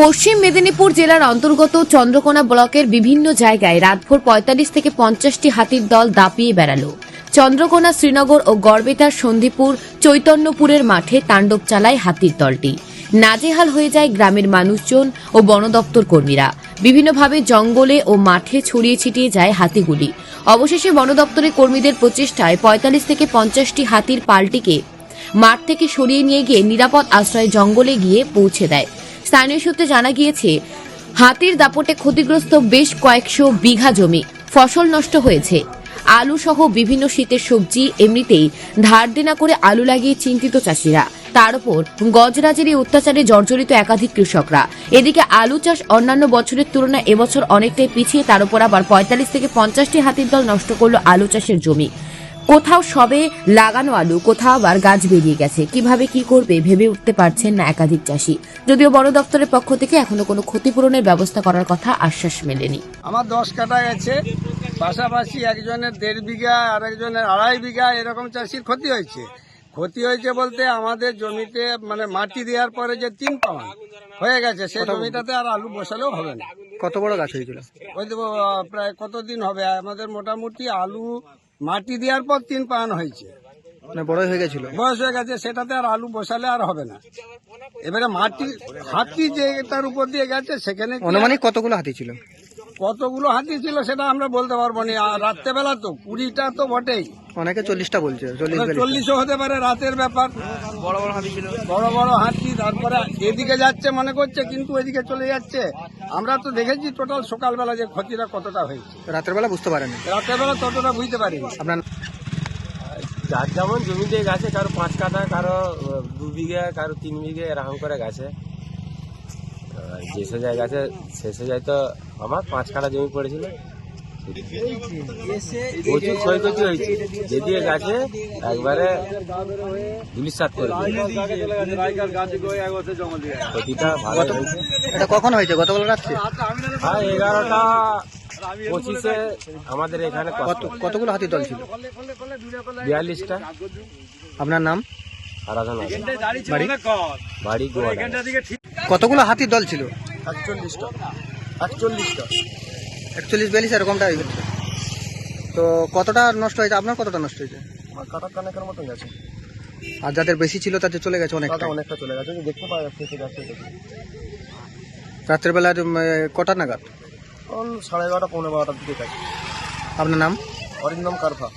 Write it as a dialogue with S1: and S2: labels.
S1: পশ্চিম মেদিনীপুর জেলার অন্তর্গত চন্দ্রকোনা ব্লকের বিভিন্ন জায়গায় রাতভর পঁয়তাল্লিশ থেকে পঞ্চাশটি হাতির দল দাপিয়ে বেড়ালো। চন্দ্রকোনা, শ্রীনগর ও গড়বেতার সন্ধিপুর, চৈতন্যপুরের মাঠে তাণ্ডব চালায় হাতির দলটি। নাজেহাল হয়ে যায় গ্রামের মানুষজন ও বন দপ্তর কর্মীরা। বিভিন্নভাবে জঙ্গলে ও মাঠে ছড়িয়ে ছিটিয়ে যায় হাতিগুলি। অবশেষে বন দপ্তরের কর্মীদের প্রচেষ্টায় পঁয়তাল্লিশ থেকে পঞ্চাশটি হাতির পালটিকে মাঠ থেকে সরিয়ে নিয়ে গিয়ে নিরাপদ আশ্রয়ে জঙ্গলে গিয়ে পৌঁছে দেয়। স্থানীয় সূত্রে জানা গিয়েছে, হাতির দাপটে ক্ষতিগ্রস্ত বেশ কয়েকশো বিঘা জমি ফসল নষ্ট হয়েছে। আলু সহ বিভিন্ন শীতের সবজি এমনিতেই ধার দেনা করে আলু লাগিয়ে চিন্তিত চাষিরা। তার উপর গজরাজের এই অত্যাচারে জর্জরিত একাধিক কৃষকরা। এদিকে আলু চাষ অন্যান্য বছরের তুলনায় এবছর অনেকটাই পিছিয়ে, তার উপর আবার পঁয়তাল্লিশ থেকে পঞ্চাশটি হাতির দল নষ্ট করল আলু চাষের জমি। কোথাও সবে লাগানো আলু কোথাও আবার গাছ বেরিয়ে গেছে। কীভাবে কি করবে ভেবে উঠতে পারছেন না একাধিক চাষি। যদিও বড় দপ্তরের পক্ষ থেকে এখনও কোনো ক্ষতিপূরণের ব্যবস্থা করার কথা আশ্বাস মেলেনি।
S2: আমার দশ কাটা গেছে পাশাপাশি একজনের দেড় বিঘা আর একজনের আড়াই বিঘা এরকম চাষির ক্ষতি হয়েছে। ক্ষতি হয়েছে বলতে আমাদের জমিতে মানে মাটি দেওয়ার পরে যে তিন পাওয়া হয়ে গেছে সেই জমিটাতে আর আলু বসালেও হবে না।
S3: কত বড় গাছ হয়েছিল?
S2: ওই তো প্রায় কতদিন হবে? আমাদের মোটামুটি আলু মাটি দেওয়ার পর তিন পান হয়েছে।
S3: মানে বড় হয়ে গেছিল।
S2: বয়স হয়ে গেছে সেটাতে আর আলু বসালে আর হবে না। এবারে মাটি হাতি যেটার উপর দিয়ে গেছে সেখানে
S3: অনুমানিক কতগুলো হাতি ছিল?
S2: কতগুলো হাতি ছিল সেটা আমরা বলতে পারব না। আর রাত্রেবেলা তো কুড়িটা তো বটেই।
S3: অনেকে চল্লিশটা বলছে চল্লিশ
S2: চল্লিশও হতে পারে রাতের ব্যাপার। বড় বড় হাতি ছিল। বড় বড় হাতি তারপরে এদিকে যাচ্ছে মনে করছে কিন্তু এদিকে চলে যাচ্ছে। আমরা তো দেখেছি টোটাল সকালবেলা যে ক্ষতিটা কতটা হয়েছে।
S3: রাতের বেলা বুঝতে পারেনি।
S2: রাতের বেলা ততটা বুঝতে পারি
S3: আপনার
S4: যার যেমন জমিতে গাছে কারও পাঁচ কাঠা কারও দু বিঘে কারও তিন বিঘে এরকম করে গাছে। যেসব জায়গা আছে সেসব জায়গায় তো আমার পাঁচ কাঠা জমি পড়েছিল। প্রচুর ক্ষয়ক্ষতি হয়েছে। যেদিকে গাছে একবারে পুলিশ সাত করে ক্ষতিটা ভালো হয়েছে।
S3: এটা কখন হয়েছে? গতকাল রাত্রে?
S4: আর এগারোটা পঁচিশে আমাদের এখানে
S3: কত কতগুলো হাতি দল ছিল?
S4: বিয়াল্লিশটা।
S3: আপনার নাম?
S4: আরাধনা
S3: বাড়ি? কতগুলো হাতির দল ছিল?
S2: একচল্লিশটা। একচল্লিশটা।
S3: একচল্লিশ বিয়াল্লিশ এরকমটা হয়ে গেছে। তো কতটা নষ্ট হয়েছে? আপনার কতটা নষ্ট হয়েছে?
S2: কাটা কানেকের
S3: আর যাদের বেশি ছিল তাদের চলে গেছে অনেকটা।
S2: অনেকটা চলে গেছে। দেখতে পাওয়া যাচ্ছে যাচ্ছে
S3: রাত্রের বেলা কটা নাগাদ?
S2: সাড়ে এগারোটা পৌনে বারোটার দিকে গেছে
S3: আপনার নাম?
S2: অরিন্দম কারফা।